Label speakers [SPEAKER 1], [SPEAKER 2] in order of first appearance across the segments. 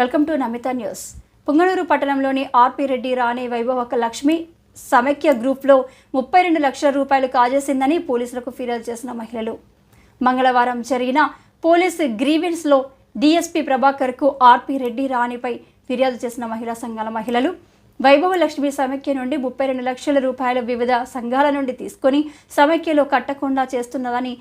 [SPEAKER 1] Welcome to Namitha news. Punganur పట్టణంలోని RP Reddy రాణి వైభవక లక్ష్మి సమైక్య గ్రూప్లో ముప్పై రెండు లక్షల రూపాయలు కాజేసిందని పోలీసులకు ఫిర్యాదు చేసిన మహిళలు. మంగళవారం జరిగిన పోలీసు గ్రీవెన్స్లో డీఎస్పీ ప్రభాకర్కు ఆర్పి రెడ్డి రాణిపై ఫిర్యాదు చేసిన మహిళా సంఘాల మహిళలు వైభవ లక్ష్మి సమైక్య నుండి ముప్పై రెండు లక్షల రూపాయలు వివిధ సంఘాల నుండి తీసుకొని సమైక్యలో కట్టకుండా చేస్తున్నదని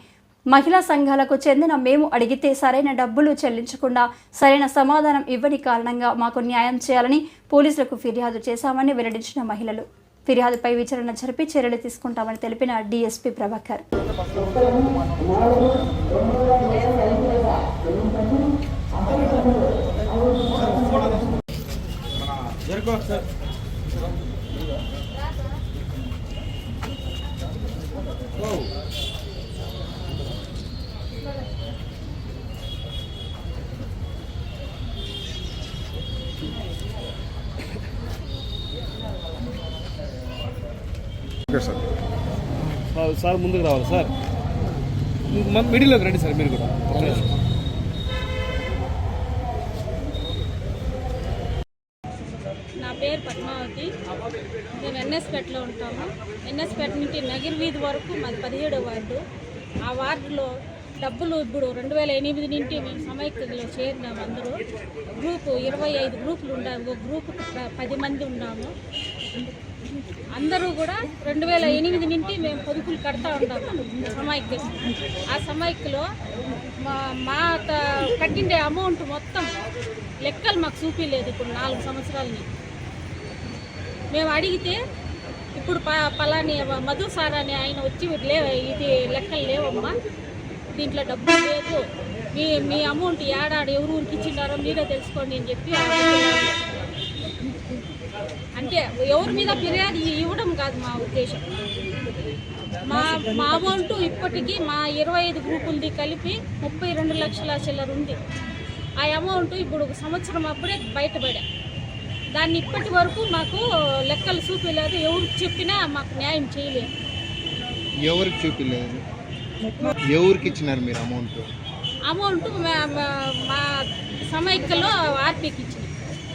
[SPEAKER 1] మహిళా సంఘాలకు చెందిన మేము అడిగితే సరైన డబ్బులు చెల్లించకుండా సరైన సమాధానం ఇవ్వని కారణంగా మాకు న్యాయం చేయాలని పోలీసులకు ఫిర్యాదు చేశామని వెల్లడించిన మహిళలు ఫిర్యాదుపై విచారణ జరిపి చర్యలు తీసుకుంటామని తెలిపిన DSP Prabhakar
[SPEAKER 2] Whoa.
[SPEAKER 3] Okay sir
[SPEAKER 2] sir ముందుకు రావాలి సార్. మిడిల్లోకి రండి సార్ మీరు కూడా.
[SPEAKER 4] నా పేరు పద్మావతి. మేము ఎన్ఎస్పేటలో ఉంటాము. ఎన్ఎస్పేట నుంచి నగిరి వీధి వరకు మాది పదిహేడో వార్డు. ఆ వార్డులో డబ్బులు ఇప్పుడు రెండు వేల ఎనిమిది నుండి మేము సమైక్యంలో చేరినాము అందరూ. గ్రూపు ఇరవై ఐదు గ్రూపులు ఉన్నాము ఒక గ్రూపుకు ప- పది మంది ఉన్నాము. అందరూ కూడా రెండు వేల ఎనిమిది నుండి మేము పొదుపులు కడతా ఉంటాము సమైక్య. ఆ సమైక్యలో మా మా కట్టిండే అమౌంట్ మొత్తం లెక్కలు మాకు చూపించలేదు ఇప్పుడు నాలుగు సంవత్సరాలని. మేము అడిగితే ఇప్పుడు ప పలాని మధు సార్ అని ఆయన వచ్చి లే ఇది లెక్కలు లేవమ్మా దీంట్లో డబ్బు లేదు మీ మీ అమౌంట్ ఏడాడు ఎవరు ఊరికి ఇచ్చిండారో మీరే తెలుసుకోండి అని చెప్పి అంటే ఎవరి మీద ఫిర్యాదు ఇవ్వడం కాదు మా ఉద్దేశం. మా మా అమౌంట్ ఇప్పటికీ మా ఇరవై ఐదు గ్రూపులది కలిపి ముప్పై రెండు లక్షల చిల్లర ఉంది. ఆ అమౌంట్ ఇప్పుడు ఒక సంవత్సరం అప్పుడే బయటపడా. దాన్ని ఇప్పటి వరకు మాకు లెక్కలు చూపించలేదు ఎవరికి చెప్పినా మాకు న్యాయం చేయలేదు.
[SPEAKER 3] ఎవరికి చూపించలేదు ఎవరికి ఇచ్చినారు మీరు అమౌంట్?
[SPEAKER 4] అమౌంట్ మా- సమైక్యలో ఆర్పీకి ఇచ్చింది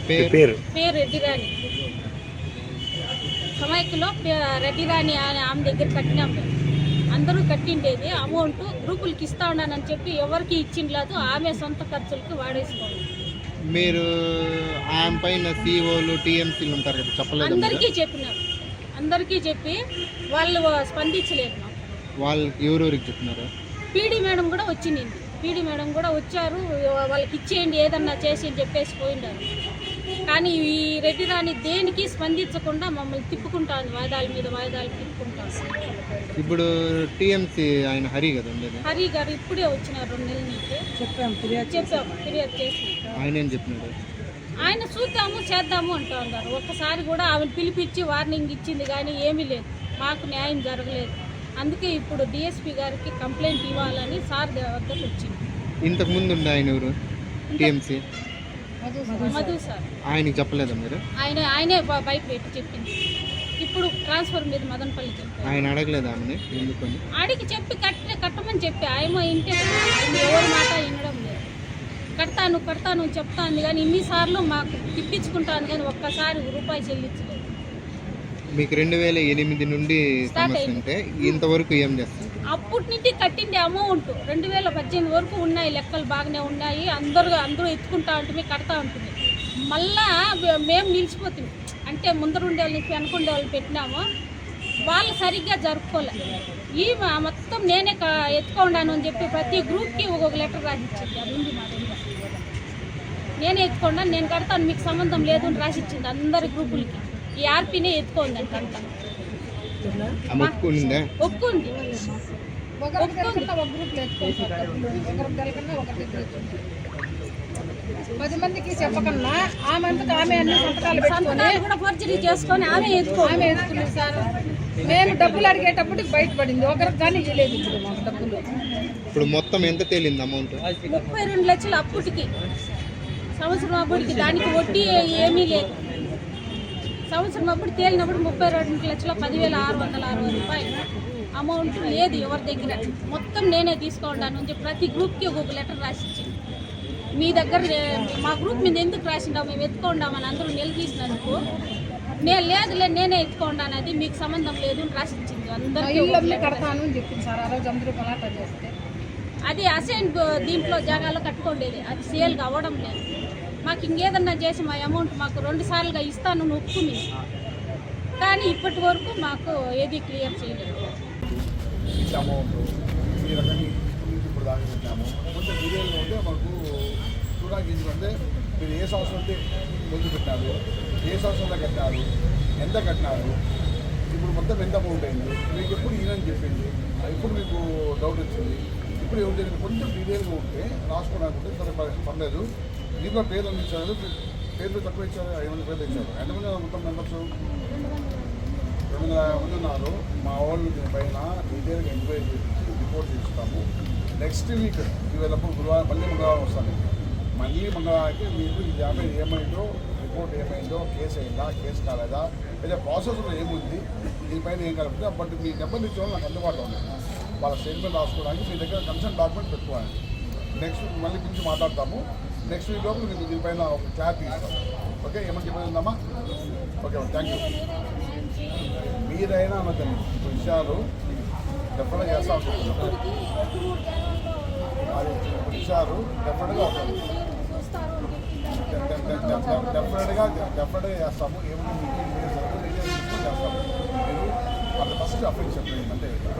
[SPEAKER 3] పేరు?
[SPEAKER 2] పేరు?
[SPEAKER 4] రెడ్డిరాణి. సమైక్యలో పే- రెడ్డిరాణి అని ఆమె దగ్గర కట్టినాం మేము. అందరూ కట్టిండేది అమౌంట్ గ్రూపులకి ఇస్తా ఉన్నానని చెప్పి ఎవరికి ఇచ్చిండలేదు ఆమె సొంత ఖర్చులకి వాడేసుకోండి
[SPEAKER 3] మీరు ఆయన పైన సిఓలు టీఎంసీలు ఉంటారు కదా చెప్పలేదు?
[SPEAKER 4] అందరికీ చెప్పినారు. అందరికీ చెప్పి వాళ్ళు స్పందించలేదు
[SPEAKER 3] వాళ్ళకి ఎవరెవరికి చెప్పినారు?
[SPEAKER 4] పీడీ మేడం కూడా వచ్చింది. పీడీ మేడం కూడా వచ్చారు వాళ్ళకి ఇచ్చేయండి ఏదన్నా చేసి అని చెప్పేసి పోయిండారు. కానీ ఈ రెడ్డి రాణి దేనికి స్పందించకుండా మమ్మల్ని తిప్పుకుంటాను వాయిదాల మీద వాయిదాలు తిప్పుకుంటాను.
[SPEAKER 3] ఇప్పుడు టీఎంసీ ఆయన హరి కదా ఉండేది?
[SPEAKER 4] హరి గారు ఇప్పుడే వచ్చినారు రెండు నెలల నుంచి. చెప్పాం ఫిర్యాదు చెప్పాం ఫిర్యాదు చేసి
[SPEAKER 3] ఆయన ఏం చెప్పినాడు?
[SPEAKER 4] ఆయన చూద్దాము చేద్దాము అంటూ ఉన్నారు. ఒక్కసారి కూడా ఆమెను పిలిపించి వార్నింగ్ ఇచ్చింది కానీ ఏమీ లేదు. మాకు న్యాయం జరగలేదు. అందుకే ఇప్పుడు డిఎస్పి గారికి కంప్లైంట్ ఇవ్వాలని సార్ వద్దకు వచ్చింది.
[SPEAKER 3] ఇంతకు ముందు ఆయన ఎవరు? టీఎంసీ?
[SPEAKER 4] మధు సార్
[SPEAKER 3] ఆయనకి చెప్పలేదా మీరు?
[SPEAKER 4] ఆయన ఆయనే బ- బయట పెట్టి చెప్పింది. ఇప్పుడు ట్రాన్స్ఫర్ మీద మదనపల్లి చెప్పారు.
[SPEAKER 3] ఆయన అడగలేదు ఆమెని? ఎందుకని
[SPEAKER 4] ఆడికి చెప్పి కట్ట కట్టమని చెప్పి. ఆయమ ఇంటే ఎవరి మాట వినడం లేదు. కడతాను కడతాను చెప్తాను కానీ ఇన్నిసార్లు మాకు తిప్పించుకుంటాను కానీ ఒక్కసారి రూపాయి చెల్లించలేదు.
[SPEAKER 3] మీకు రెండు వేల ఎనిమిది నుండి సమస్య. ఉంటే ఇంతవరకు ఏం చేస్తారు?
[SPEAKER 4] అప్పటి నుండి కట్టిండే అమౌంట్ రెండు వేల పద్దెనిమిది వరకు ఉన్నాయి లెక్కలు బాగానే ఉన్నాయి. అందరూ అందరూ ఎత్తుకుంటా ఉంటుంది కడతా ఉంటుంది మళ్ళా మేము నిలిచిపోతుంది అంటే ముందరుండే వాళ్ళని వెనకుండే వాళ్ళు పెట్టినాము. వాళ్ళు సరిగ్గా జరుపుకోలే. ఈ మొత్తం నేనే ఎత్తుకోండాను అని చెప్పి ప్రతి గ్రూప్కి ఒక్కొక్క లెటర్ రాసిచ్చింది. అది ఉంది మా దగ్గర నేనే ఎత్తుకోండాను నేను కడతాను మీకు సంబంధం లేదు అని రాసిచ్చింది అందరి గ్రూపులకి ఈ ఆర్పీనే ఎత్తుకోందంట అంతా
[SPEAKER 3] ఒప్పుకుందా?
[SPEAKER 4] ఒప్పుకుంది.
[SPEAKER 5] పది మందికి చెప్పకన్నా ఆమె ఆమె అన్ని సంతకాలు పెట్టుకొని
[SPEAKER 4] కూడా ఫోర్జరీ చేసుకొని ఆమె ఎత్తుకో
[SPEAKER 5] ఆమె ఎత్తుకున్నారు సార్. మేము డబ్బులు అడిగేటప్పుడు బయటపడింది. ఒకరికి కానీ ఇవ్వలేదు ఇప్పుడు మాకు డబ్బులు.
[SPEAKER 3] ఇప్పుడు మొత్తం ఎంత తేలింది అమౌంట్?
[SPEAKER 4] ముప్పై రెండు లక్షలు అప్పుటికి. సంవత్సరం అప్పుడికి దానికి వడ్డీ ఏమీ లేదు. సంవత్సరం అప్పుడు తేలినప్పుడు ముప్పై రెండు లక్షల పదివేల ఆరు వందల అరవై రూపాయలు అమౌంట్ లేదు ఎవరి దగ్గర. మొత్తం నేనే తీసుకోండాను అని చెప్పి ప్రతి గ్రూప్కి ఒక్కొక్క లెటర్ రాసి ఇచ్చింది మీ దగ్గర మా గ్రూప్ మీద ఎందుకు రాసిండావు? మేము ఎత్తుకోండామని అందరూ నిలదీసినందుకు నేను లేదులే నేనే ఎత్తుకోండాను అది మీకు సంబంధం లేదు అని రాసిచ్చింది.
[SPEAKER 5] మా
[SPEAKER 4] అందరికీ
[SPEAKER 5] ఇల్లు
[SPEAKER 4] ఒక
[SPEAKER 5] అమ్మి
[SPEAKER 4] లెటర్.
[SPEAKER 5] కడతాను అని చెప్పింది సార్. ఆ రోజు అందరూ గలాటా చేస్తే.
[SPEAKER 4] అది అసైన్ దీంట్లో జాగాలో కట్టుకోండేది. అది సేల్గా అవ్వడం లేదు. మాకు ఇంకేదన్నా చేసి మా అమౌంట్ మాకు రెండు సార్లుగా ఇస్తాను అని కానీ ఇప్పటి వరకు మాకు ఏది క్లియర్ చేయలేదు.
[SPEAKER 6] ఇంత అమౌంట్ ఈ ఇప్పుడు దాకా పెట్టాము కొంచెం డీటెయిల్గా ఉంటే మాకు చూడడానికి మీరు ఏ సంవత్సరం అంటే ముందు పెట్టినారు ఏ సంవత్సరంలో కట్టినారు ఎంత కట్టినారు ఇప్పుడు మొత్తం ఎంత అమౌంట్ అయింది మీకు ఎప్పుడు ఈయనని చెప్పింది ఇప్పుడు మీకు డౌట్ వచ్చింది ఇప్పుడు ఏం కొంచెం డీటెయిల్గా ఉంటే రాసుకోవడానికి ఉంటే సరే పర్- పర్లేదు దీంట్లో పేర్లు అందించారు. పేర్లు తక్కువ ఇచ్చారు ఐదు మంది పేర్లు ఇచ్చారు. ఎంతమంది మంది మొత్తం మెంబర్స్ రెండు వందల యాభై మంది ఉన్నారు. మా వాళ్ళు దీని పైన డీటెయిల్గా ఎంక్వైరీ చేసి రిపోర్ట్ చేస్తాము. నెక్స్ట్ వీక్ ఇవేళప్పుడు గురువారం మళ్ళీ మంగళవారం వస్తాను. మళ్ళీ మంగళవారానికి మీరు ఈ యాభై ఏమైందో రిపోర్ట్ ఏమైందో కేసు అయిందా కేసు కాలేదా లేదా ప్రాసెస్లో ఏముంది దీనిపైన ఏం కలిపితే బట్ మీ నెంబర్ ఇచ్చిన నాకు అందుబాటులో ఉంది వాళ్ళ స్టేట్మెంట్ రాసుకోవడానికి మీ దగ్గర కన్సర్న్ డాక్యుమెంట్ పెట్టుకోవాలి. నెక్స్ట్ వీక్ మళ్ళీ గురించి మాట్లాడతాము. నెక్స్ట్ వీక్ లోపల మీకు దీనిపైన ఒక క్లారిటీ ఇస్తాం. ఓకే ఏమని చెప్పేది ఉందమ్మా ఓకే థ్యాంక్ యూ మీరైనా అన్నది విషయాలు డెఫినెట్గా చేస్తా అనుకుంటున్నాం అది విషయాలు డెఫినెట్గా డెఫినెట్గా డెఫినెట్గా చేస్తాము ఏమైనా మీకు చేస్తాము మీరు అంత ఫస్ట్ అప్లై చెప్పండి. అంటే ఇక్కడ